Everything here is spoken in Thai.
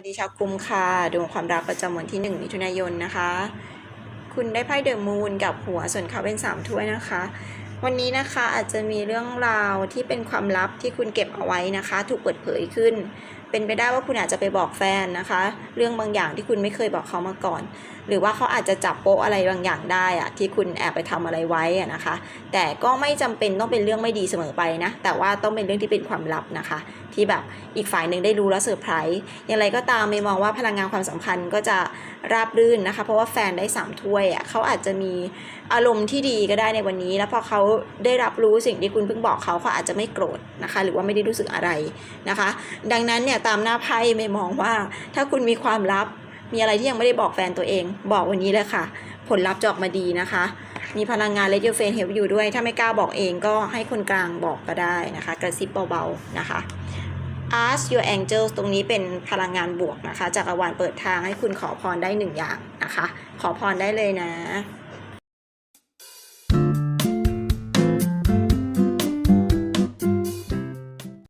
วัสดีชาวกุมค่ะดวงความรักประจำวันที่ 1 มิถุนายนนะคะ คุณได้ไพ่เดอะมูนกับหัวส่วนเขาเป็น 3 ถ้วยนะคะ วันนี้นะคะอาจจะมีเรื่องราวที่เป็นความลับที่คุณเก็บเอาไว้นะคะ ถูกเปิดเผยขึ้น เป็นไปได้ว่าคุณอาจจะไปบอกแฟนนะคะ เรื่องบางอย่างที่คุณไม่เคยบอกเขามาก่อน หรือว่าเขาอาจจะจับโป๊ะอะไรบางอย่างได้อะที่คุณแอบไปทำอะไรไว้อะนะคะ แต่ก็ไม่จำเป็นต้องเป็นเรื่องไม่ดีเสมอไปนะ แต่ว่าต้องเป็นเรื่องที่เป็นความลับนะคะ ที่แบบอีกฝ่ายหนึ่งได้รู้แล้วเซอร์ไพรส์อย่างไรก็ตามเมย์มองว่าพลังงานความสัมพันธ์ก็จะราบรื่นนะคะ เพราะว่าแฟนได้สามถ้วยอะเขาอาจจะมีอารมณ์ที่ดีก็ได้ในวันนี้ แล้วพอเขาได้รับรู้สิ่งที่คุณเพิ่งบอกเขาเขาอาจจะไม่โกรธนะคะ หรือว่าไม่ได้รู้สึกอะไรนะคะ ดังนั้นเนี่ยตามหน้าไพ่เมย์มองว่า ถ้าคุณมีความลับ มีอะไรที่ยังไม่ได้บอกแฟนตัวเอง บอกวันนี้เลยค่ะ ผลลัพธ์จะออกมาดีนะคะ มีพลังงานเลด y เฟนเฮลอยู่ด้วย ถ้าไม่กล้าบอกเองก็ให้คนกลางบอกก็ได้นะคะ กระซิบเบาๆนะคะ Ask your angels ตรงนี้เป็นพลังงานบวกนะคะจักรวาลเปิดทางให้คุณขอพรได้หนึ่งอย่างนะคะ ขอพรได้เลยนะ